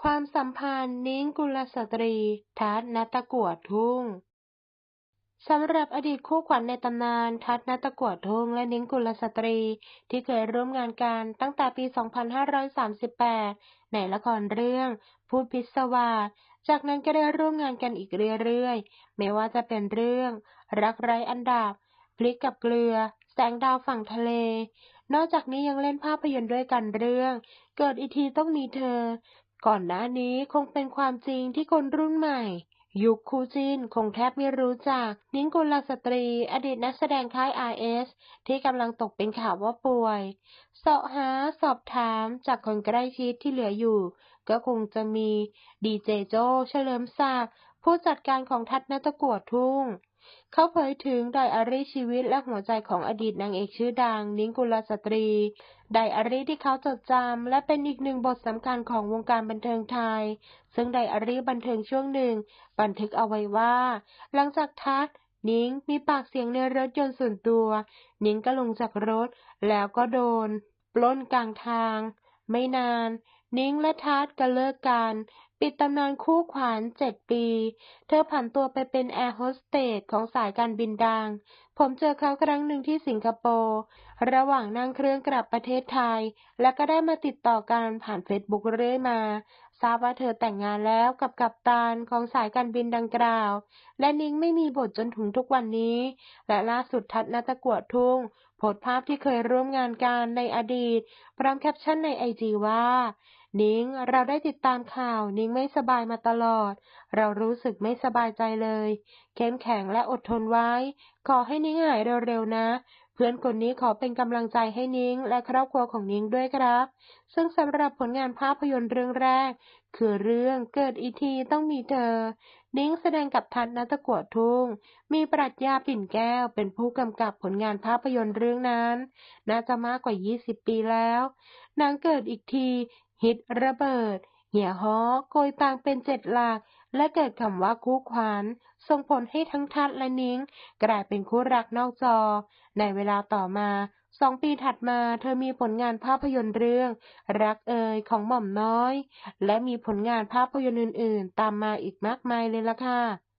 ความสัมพันธ์นิ้งกุลสตรี ทัศนตะกั่วทุ่งสำหรับอดีตคู่ขวัญในตำนาน ทัศนตะกั่วทุ่งและนิ้งกุลสตรี ที่เคยร่วมงานกันตั้งแต่ปี 2538 ในละครเรื่อง พูดพิศวาสจากนั้นก็ได้ร่วมงานกันอีกเรื่อยๆ ไม่ว่าจะเป็นเรื่อง รักไร้อันดับ พลิกกับเกลือ แสงดาวฝั่งทะเล นอกจากนี้ยังเล่นภาพยนตร์ด้วยกันเรื่อง เกิดอีทีต้องมีเธอ ก่อนหน้านี้คงเป็นความจริงที่คนรุ่นใหม่ ยุคคู่จินคงแทบไม่รู้จัก นิ้งกุลสตรี อดีตนักแสดงค่าย RS ที่กำลังตกเป็นข่าวว่าป่วย เสาะหาสอบถามจากคนใกล้ชิดที่เหลืออยู่ ก็คงจะมีดีเจโจเฉลิมศักดิ์ผู้จัดการของทัศนตะกั่วทุ่ง เขาเผยถึงไดอารี่ชีวิตและหัวใจของอดีตนางเอกชื่อดัง นิ้งกุลสตรี ไดอารี่ที่เขาจดจำและเป็นอีกหนึ่งบทสำคัญของวงการบันเทิงไทย ซึ่งไดอารี่บันเทิงช่วงหนึ่ง บันทึกเอาไว้ว่า หลังจากทัศน์นิ้งมีปากเสียงในรถยนต์ส่วนตัว นิ้งก็ลงจากรถแล้วก็โดน ปล้นกลางทาง ไม่นาน นิ้งและทัดก็เลิกกัน ปิดตำนานคู่ขวัญเจ็ดปี เธอผันตัวไปเป็นแอร์โฮสเตสของสายการบินดัง ผมเจอเขาครั้งหนึ่งที่สิงคโปร์ ระหว่างนั่งเครื่องกลับประเทศไทย และก็ได้มาติดต่อกันผ่านเฟซบุ๊กเรื่อยมา ทราบว่าเธอแต่งงานแล้วกับกัปตันของสายการบินดังกล่าว และนิ้งไม่มีบทจนถึงทุกวันนี้ และล่าสุดทัศน์ณตะกั่วทุ่งโพสภาพที่เคยร่วมงานกันในอดีต พร้อมแคปชั่นในไอจีว่า นิ้งเราได้ติดตามข่าว นิ้งไม่สบายมาตลอด เรารู้สึกไม่สบายใจเลย เข้มแข็งและอดทนไว้ ขอให้นิ้งหายเร็วๆนะ เพื่อนคนนี้ขอเป็นกำลังใจให้นิ้งและครอบครัวของนิ้งด้วยครับ ซึ่งสำหรับผลงานภาพยนตร์เรื่องแรก คือเรื่องเกิดอีทีต้องมีเธอ นิ้งแสดงกับทัศน์ณตะกั่วทุ่ง มีปรัชญาปิ่นแก้วเป็นผู้กำกับผลงานภาพยนตร์เรื่องนั้น น่าจะมากกว่า 20 ปีแล้วนังเกิดอีกที ฮิตระเบิด เหี่ยฮ้อโกยตังเป็นเจ็ดหลัก และเกิดคำว่าคู่ขวานส่งผลให้ทั้งทัดและนิ้ง กลายเป็นคู่รักนอกจอ ในเวลาต่อมาสองปีถัดมาเธอมีผลงานภาพยนตร์เรื่อง รักเอ่ยของหม่อมน้อย และมีผลงานภาพยนตร์อื่น ๆ ตามมาอีกมากมายเลยล่ะค่ะ